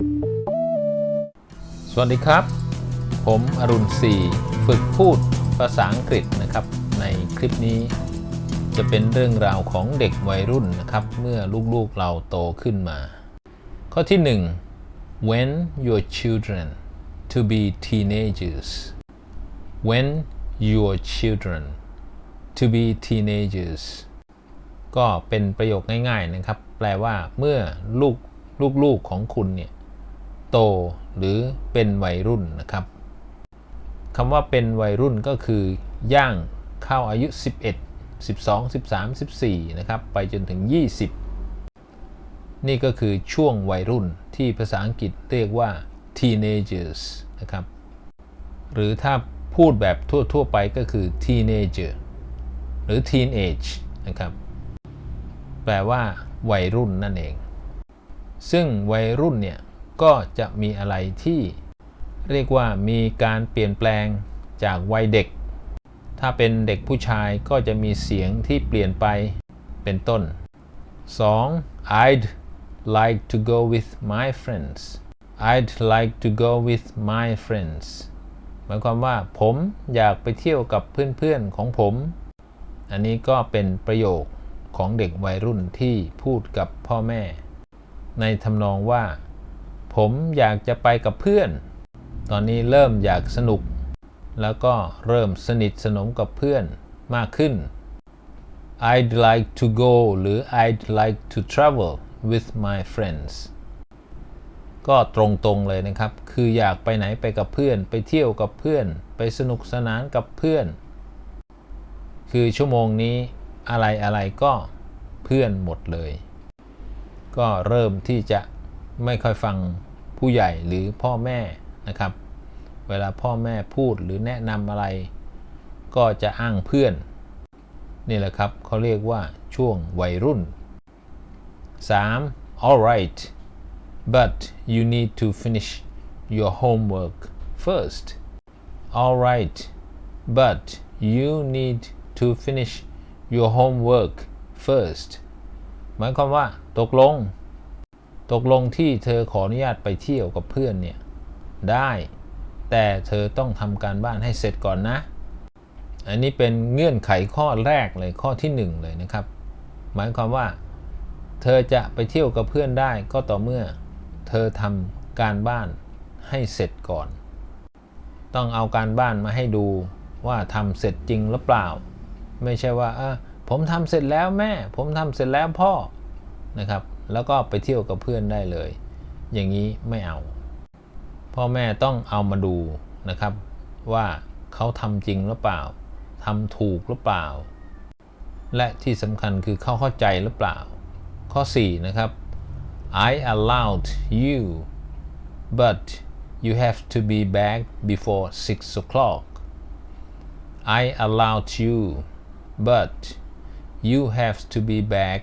สวัสดีครับ ผมอรุณศรีฝึกพูดภาษาอังกฤษนะครับ ในคลิปนี้จะเป็นเรื่องราวของเด็กวัยรุ่นนะครับ เมื่อลูกๆเราโตขึ้นมา ข้อที่ 1 when your children to be teenagers when your children to be teenagers ก็เป็นประโยคง่ายๆนะครับ แปลว่าเมื่อลูกลูกๆของคุณเนี่ย โตหรือเป็นวัยรุ่นนะครับคำว่าเป็นวัยรุ่นก็คือย่างเข้าอายุ 11 12 13 14นะครับไปจนถึง 20 นี่ก็คือช่วงวัยรุ่นที่ภาษาอังกฤษเรียกว่า teenagers นะครับ หรือถ้าพูดแบบทั่ว ๆ ไปก็คือ teenager หรือ teenage นะครับ แปลว่า วัยรุ่นนั่นเอง ซึ่งวัยรุ่นเนี่ย ก็จะมีอะไรที่เรียกว่ามีการเปลี่ยนแปลงจากวัยเด็ก ถ้าเป็นเด็กผู้ชายก็จะมีเสียงที่เปลี่ยนไปเป็นต้น 2. I'd like to go with my friends I'd like to go with my friends หมายความว่าผมอยากไปเที่ยวกับเพื่อนๆของผม อันนี้ก็เป็นประโยคของเด็กวัยรุ่นที่พูดกับพ่อแม่ ในทำนองว่า ผมอยากจะไปกับเพื่อน ตอนนี้เริ่มอยากสนุก แล้วก็เริ่มสนิทสนมกับเพื่อนมากขึ้น I'd like to go หรือ I'd like to travel with my friends ก็ตรงๆเลยนะครับ คืออยากไปไหนไปกับเพื่อน ไปเที่ยวกับเพื่อน ไปสนุกสนานกับเพื่อน คือชั่วโมงนี้อะไรอะไรก็เพื่อนหมดเลย ก็เริ่มที่จะ ไม่ค่อยฟังผู้ใหญ่หรือพ่อแม่นะครับ เวลาพ่อแม่พูดหรือแนะนำอะไร ก็จะอ้างเพื่อน นี่แหละครับเขาเรียกว่าช่วงวัยรุ่น 3. alright but you need to finish your homework first alright but you need to finish your homework first หมายความว่าตกลง ตกลงที่เธอขออนุญาตไปเที่ยวกับเพื่อนเนี่ย ได้ แต่เธอต้องทำการบ้านให้เสร็จก่อนนะ อันนี้เป็นเงื่อนไขข้อแรกเลยข้อที่ 1 เลยนะครับ หมายความว่า เธอจะไปเที่ยวกับเพื่อนได้ก็ต่อเมื่อ เธอทำการบ้านให้เสร็จก่อน ต้องเอาการบ้านมาให้ดูว่าทำเสร็จจริงหรือเปล่า ไม่ใช่ว่าเออผมทำเสร็จแล้วแม่ ผมทำเสร็จแล้วพ่อนะครับ แล้วก็ไปเที่ยวกับเพื่อนได้เลย อย่างนี้ไม่เอา พ่อแม่ต้องเอามาดูนะครับ ว่าเขาทำจริงหรือเปล่าทำถูกหรือเปล่า และที่สำคัญคือเขาเข้าใจหรือเปล่า ข้อ 4 นะครับ I allowed you but you have to be back before 6 o'clock I allowed you but you have to be back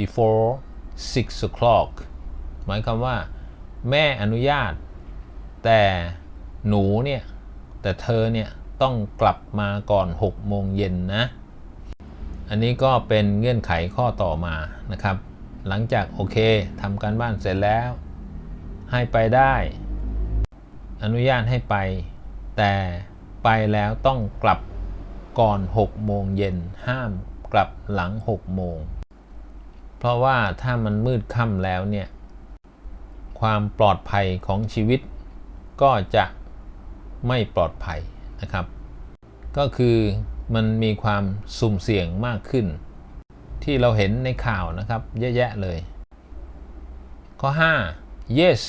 before 6 o'clock หมายความว่า แม่อนุญาต แต่หนูเนี่ย แต่เธอเนี่ย ต้องกลับมาก่อน 6 โมงเย็นนะ อันนี้ก็เป็นเงื่อนไขข้อต่อมานะครับ หลังจากโอเคทำการบ้านเสร็จแล้ว ให้ไปได้ อนุญาตให้ไป แต่ไปแล้วต้องกลับก่อน 6 โมงเย็นห้ามกลับหลัง 6 โมง เพราะว่าถ้ามันมืดค่ำแล้วเนี่ย ความปลอดภัยของชีวิตก็จะไม่ปลอดภัยนะครับ ก็คือมันมีความสุ่มเสี่ยงมากขึ้น ที่เราเห็นในข่าวนะครับ เยอะแยะเลย ข้อ 5 yes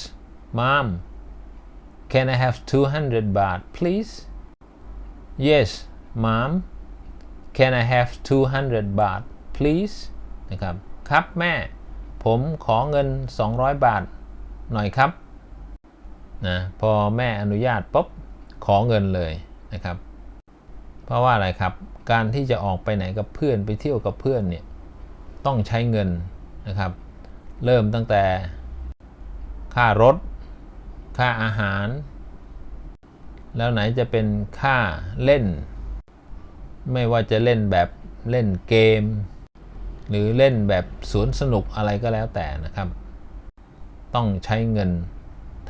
mom can I have 200 baht please yes mom can I have 200 baht please นะครับ ครับแม่ ผมขอเงิน 200 บาทหน่อยครับนะพอแม่อนุญาตปุ๊บขอเงินเลยนะครับ เพราะว่าอะไรครับ การที่จะออกไปไหนกับเพื่อนไปเที่ยวกับเพื่อนเนี่ยต้องใช้เงินนะครับ เริ่มตั้งแต่ค่ารถ ค่าอาหาร แล้วไหนจะเป็นค่าเล่น ไม่ว่าจะเล่นแบบเล่นเกม หรือเล่นแบบสวนสนุกอะไรก็แล้วแต่นะครับ ต้องใช้เงิน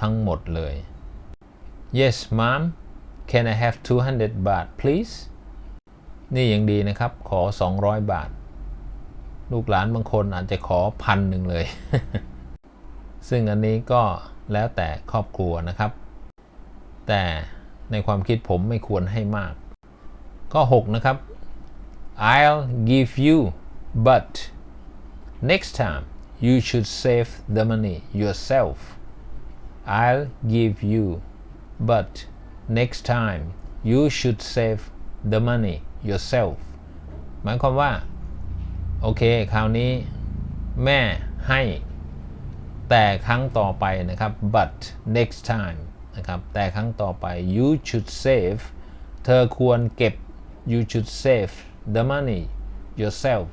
ทั้งหมดเลย yes mom can I have 200บาท please นี่ยังดีนะครับ ขอ 200 บาท ลูกหลานบางคนอาจจะขอพันหนึ่งเลย ซึ่งอันนี้ก็แล้วแต่ครอบครัวนะครับ แต่ในความคิดผมไม่ควรให้มาก ข้อ 6 นะครับ I'll give you but next time you should save the money yourself I'll give you but next time you should save the money yourself หมายความว่า โอเค คราวนี้แม่ให้ แต่ครั้งต่อไปนะครับ but next time นะครับ แต่ครั้งต่อไป you should save เธอควรเก็บ you should save the money yourself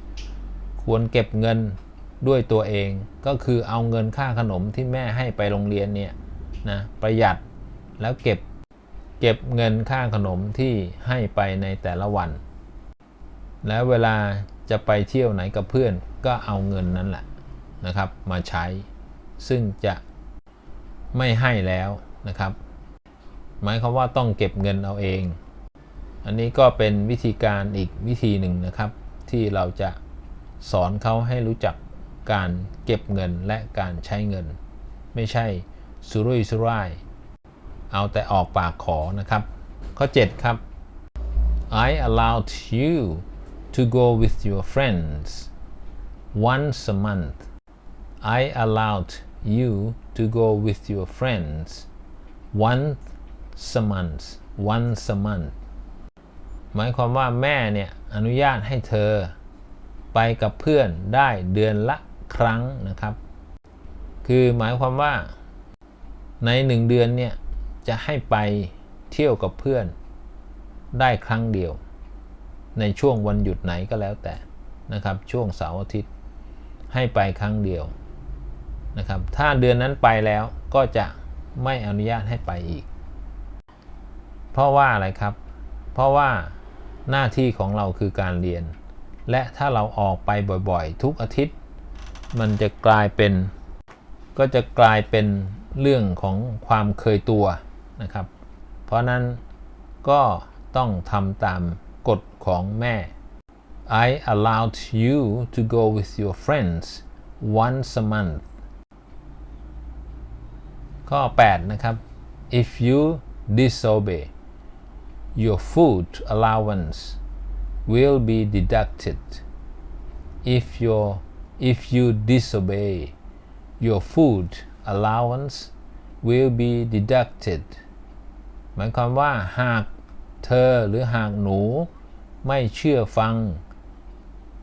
ควรเก็บเงินด้วยตัวเอง ก็คือเอาเงินค่าขนมที่แม่ให้ไปโรงเรียนเนี่ยนะประหยัดแล้วเก็บเก็บเงินค่าขนมที่ให้ไปในแต่ละวัน แล้วเวลาจะไปเที่ยวไหนกับเพื่อนก็เอาเงินนั้นแหละนะครับ มาใช้ ซึ่งจะไม่ให้แล้วนะครับ หมายความว่าต้องเก็บเงินเอาเอง อันนี้ก็เป็นวิธีการอีกวิธีหนึ่งนะครับ ที่เราจะ สอนเขาให้รู้จักการเก็บเงินและการใช้เงิน ไม่ใช่สุรุ่ยสุร่าย เอาแต่ออกปากขอนะครับ ข้อ 7 ครับ I allowed you to go with your friends once a month I allowed you to go with your friends once a month once a month หมายความว่าแม่เนี่ย อนุญาตให้เธอ ไปกับเพื่อนได้เดือนละครั้งนะครับ คือหมายความว่าในหนึ่งเดือนเนี่ยจะให้ไปเที่ยวกับเพื่อนได้ครั้งเดียว ในช่วงวันหยุดไหนก็แล้วแต่นะครับช่วงเสาร์อาทิตย์ให้ไปครั้งเดียวนะครับถ้าเดือนนั้นไปแล้วก็จะไม่อนุญาตให้ไปอีก เพราะว่าอะไรครับ เพราะว่าหน้าที่ของเราคือการเรียน และถ้าเราออกไปบ่อยๆ ทุกอาทิตย์ มันจะกลายเป็น ก็จะกลายเป็นเรื่องของความเคยตัวนะครับ เพราะนั้นก็ต้องทำตามกฎของแม่ I allowed you to go with your friends once a month ข้อ 8 นะครับ if you disobey your food allowance will be deducted if your if you disobey your food allowance will be deducted หมายความว่าหากเธอหรือหากหนูไม่เชื่อฟัง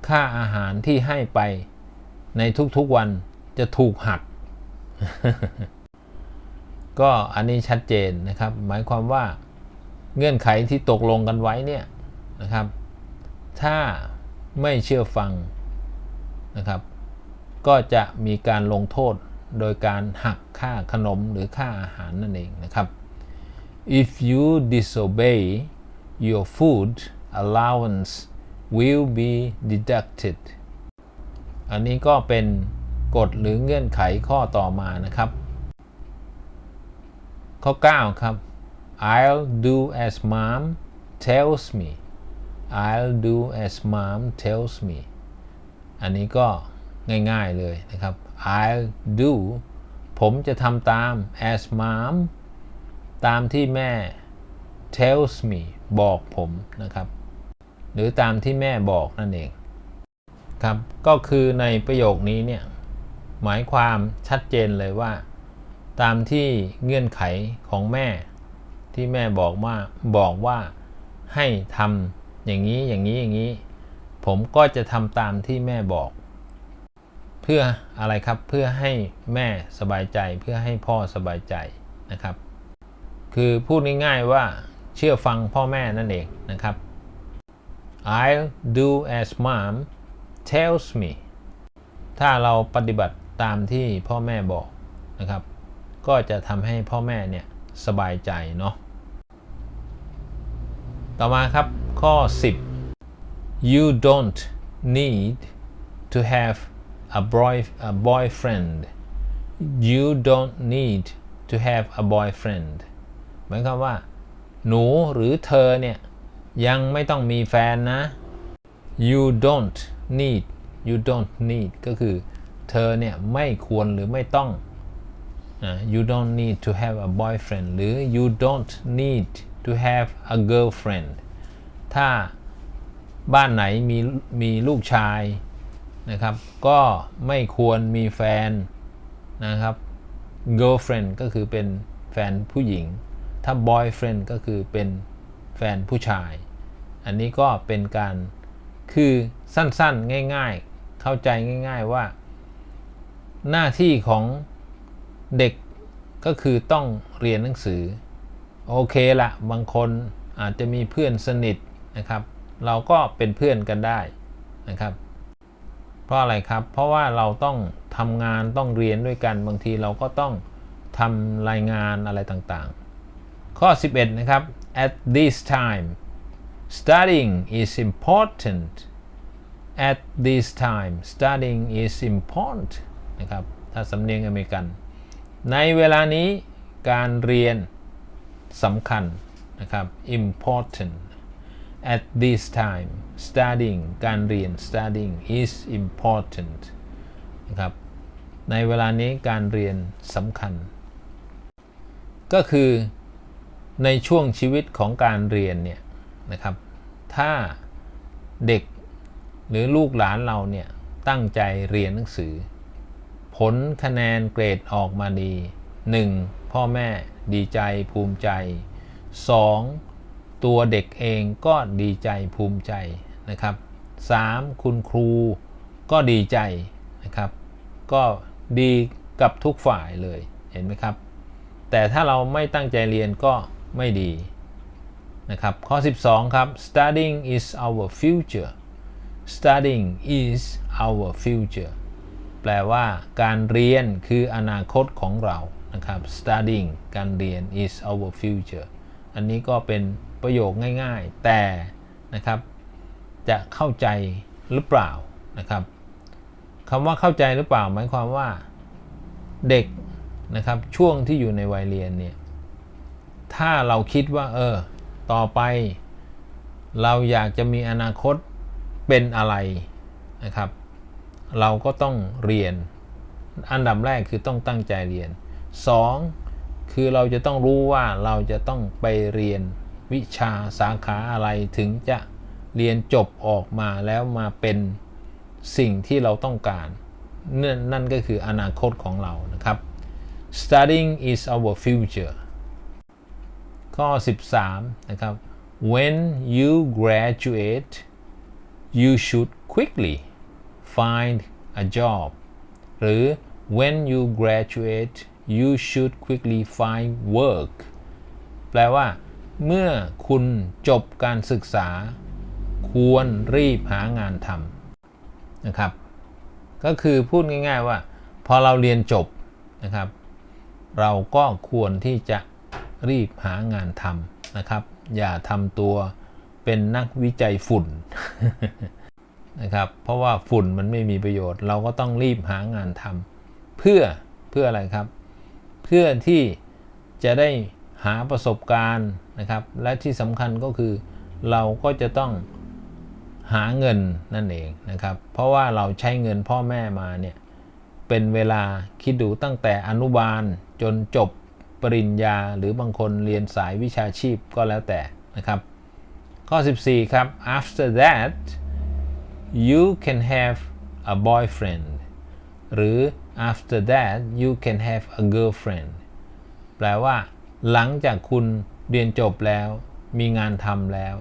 ค่าอาหารที่ให้ไปในทุกๆวันจะถูกหัก ก็อันนี้ชัดเจนนะครับ หมายความว่าเงื่อนไขที่ตกลงกันไว้เนี่ยนะครับ ถ้าไม่เชื่อฟังนะครับ ก็จะมีการลงโทษโดยการหักค่าขนมหรือค่าอาหารนั่นเองนะครับ if you disobey your food allowance will be deducted อันนี้ก็เป็นกฎหรือเงื่อนไขข้อต่อมานะครับ ข้อ 9 ครับ I'll do as mom tells me I'll do as mom tells me อันนี้ก็ง่ายๆเลยนะครับ I'll do ผมจะทำตาม as mom ตามที่แม่ tells me บอกผมนะครับ หรือตามที่แม่บอกนั่นเองครับ ก็คือในประโยคนี้เนี่ยหมายความชัดเจนเลยว่า ตามที่เงื่อนไขของแม่ที่แม่บอกว่าบอกว่าให้ทำ อย่างนี้อย่างนี้อย่างนี้ ผมก็จะทำตามที่แม่บอก เพื่ออะไรครับเพื่อให้แม่สบายใจเพื่อให้พ่อสบายใจนะครับ คือพูดง่ายๆว่าเชื่อฟังพ่อแม่นั่นเองนะครับ I'll do as mom tells me ถ้าเราปฏิบัติตามที่พ่อแม่บอกนะครับ ก็จะทำให้พ่อแม่เนี่ยสบายใจเนาะต่อมาครับ ข้อ 10 you don't need to have a boy a boyfriend you don't need to have a boyfriend หมายความว่า หนูหรือเธอเนี่ย ยังไม่ต้องมีแฟนนะ you don't need you don't need ก็คือเธอเนี่ย ไม่ควรหรือไม่ต้อง you don't need to have a boyfriend หรือ you don't need to have a girlfriend ถ้าบ้านไหนมีมีลูกชายนะครับ ก็ไม่ควรมีแฟนนะครับ girlfriend ก็คือเป็นแฟนผู้หญิง ถ้า boyfriend ก็คือเป็นแฟนผู้ชาย อันนี้ก็เป็นการคือสั้นๆง่ายๆ เข้าใจง่ายๆว่า หน้าที่ของเด็กก็คือต้องเรียนหนังสือ โอเคละบางคนอาจจะมีเพื่อนสนิท นะครับ เราก็เป็นเพื่อนกันได้นะครับ เพราะอะไรครับ เพราะว่าเราต้องทำงานต้องเรียนด้วยกันบางทีเราก็ต้องทำรายงานอะไรต่างๆ ข้อ 11 นะครับ at this time studying is important at this time studying is important นะครับ ถ้าสำเนียงอเมริกัน ในเวลานี้การเรียนสำคัญนะครับ important at this time studying การเรียน studying is important นะครับ ในเวลานี้การเรียนสำคัญ ก็คือในช่วงชีวิตของการเรียนเนี่ยนะครับ ถ้าเด็กหรือลูกหลานเราเนี่ยตั้งใจเรียนหนังสือ ผลคะแนนเกรดออกมาดี 1. พ่อแม่ดีใจภูมิใจ 2. ตัวเด็กเองก็ดีใจภูมิใจนะครับ 3. คุณครูก็ดีใจนะครับ ก็ดีกับทุกฝ่ายเลยเห็นไหมครับ แต่ถ้าเราไม่ตั้งใจเรียนก็ไม่ดีนะครับ ข้อ 12 ครับ studying is our future studying is our future แปลว่าการเรียนคืออนาคตของเรานะครับ studying การเรียน is our future อันนี้ก็เป็น ประโยคง่าย ๆ แต่นะครับจะเข้าใจหรือเปล่านะครับคำว่าเข้าใจหรือเปล่า หมายความว่าเด็กนะครับช่วงที่อยู่ในวัยเรียนเนี่ยถ้าเราคิดว่าเออต่อไป เราอยากจะมีอนาคตเป็นอะไรนะครับ เราก็ต้องเรียน อันดับแรกคือต้องตั้งใจเรียน 2. คือเราจะต้องรู้ว่าเราจะต้องไปเรียน วิชาสาขาอะไรถึงจะเรียนจบออกมาแล้วมาเป็นสิ่งที่เราต้องการนั่นนั่นก็คืออนาคตของเรานะครับ studying is our future ข้อ 13 นะครับ when you graduate you should quickly find a job หรือ when you graduate you should quickly find work แปลว่า เมื่อคุณจบการศึกษา ควรรีบหางานทำนะครับ ก็คือพูดง่าย ๆว่า พอเราเรียนจบนะครับ เราก็ควรที่จะรีบหางานทำนะครับ อย่าทำตัวเป็นนักวิจัยฝุ่นนะครับ เพราะว่าฝุ่นมันไม่มีประโยชน์ เราก็ต้องรีบหางานทำเพื่อเพื่ออะไรครับ เพื่อที่จะได้หาประสบการณ์ นะครับ และที่สำคัญก็คือเราก็จะต้องหาเงินนั่นเองนะครับ เพราะว่าเราใช้เงินพ่อแม่มาเนี่ยเป็นเวลาคิดดูตั้งแต่อนุบาลจนจบปริญญา หรือบางคนเรียนสายวิชาชีพก็แล้วแต่นะครับ ข้อ 14 ครับ after that you can have a boyfriend หรือ after that you can have a girlfriend แปลว่าหลังจากคุณ เรียนจบแล้วมีงานทำแล้ว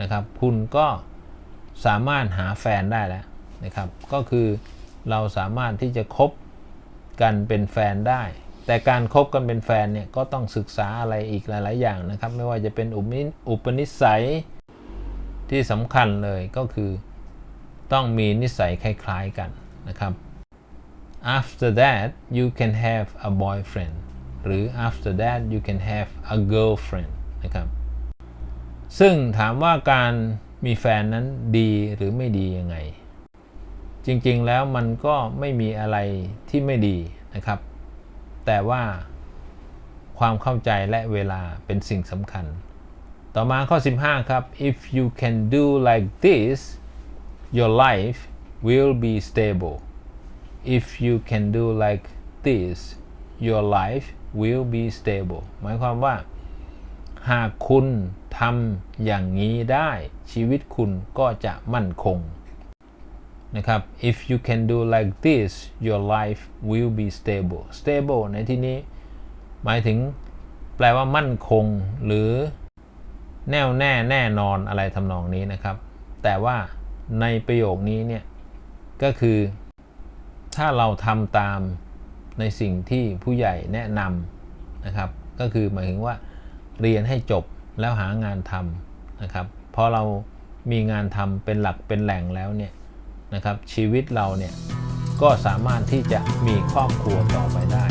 นะครับ คุณก็สามารถหาแฟนได้แล้วนะครับ ก็คือเราสามารถที่จะคบกันเป็นแฟนได้ แต่การครบกันเป็นแฟนเนี่ยก็ต้องศึกษาอะไรอีกหลาย ๆ อย่างนะครับ ไม่ว่าจะเป็นอุปนิสัยที่สำคัญเลยก็คือต้องมีนิสัยคล้าย ๆ กันนะครับ after that you can have a boyfriend หรือ after that you can have a girlfriend นะครับ ซึ่งถามว่าการมีแฟนนั้นดีหรือไม่ดียังไง จริงๆแล้วมันก็ไม่มีอะไรที่ไม่ดีนะครับ แต่ว่าความเข้าใจและเวลาเป็นสิ่งสำคัญ ต่อมาข้อ 15 ครับ if you can do like this your life will be stable if you can do like this your life will be stable หมายความว่า หากคุณทำอย่างนี้ได้ชีวิตคุณก็จะมั่นคงนะครับ if you can do like this your life will be stable stable ในที่นี้ หมายถึงแปลว่ามั่นคงหรือแน่วแน่แน่นอนอะไรทำนองนี้นะครับ แต่ว่าในประโยคนี้เนี่ย ก็คือ ถ้าเราทำตาม ในสิ่งที่ผู้ใหญ่แนะนำนะครับ ก็คือหมายถึงว่าเรียนให้จบแล้วหางานทำนะครับพอเรามีงานทำเป็นหลักเป็นแหล่งแล้วเนี่ยนะครับชีวิตเราเนี่ยก็สามารถที่จะมีครอบครัวต่อไปได้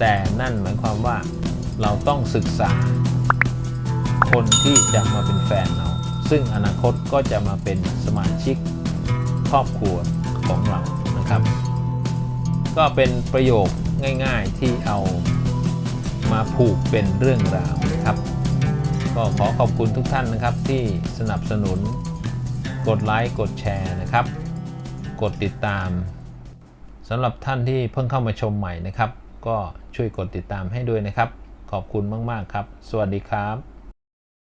แต่นั่นหมายความว่าเราต้องศึกษา คนที่จะมาเป็นแฟนเรา ซึ่งอนาคตก็จะมาเป็นสมาชิกครอบครัวของเรานะครับ ก็เป็นประโยคง่ายๆที่เอามาผูกเป็นเรื่องราวนะครับ ก็ขอขอบคุณทุกท่านนะครับที่สนับสนุน กดไลค์กดแชร์นะครับ กดติดตามสำหรับท่านที่เพิ่งเข้ามาชมใหม่นะครับ ก็ช่วยกดติดตามให้ด้วยนะครับ ขอบคุณมากๆครับ สวัสดีครับ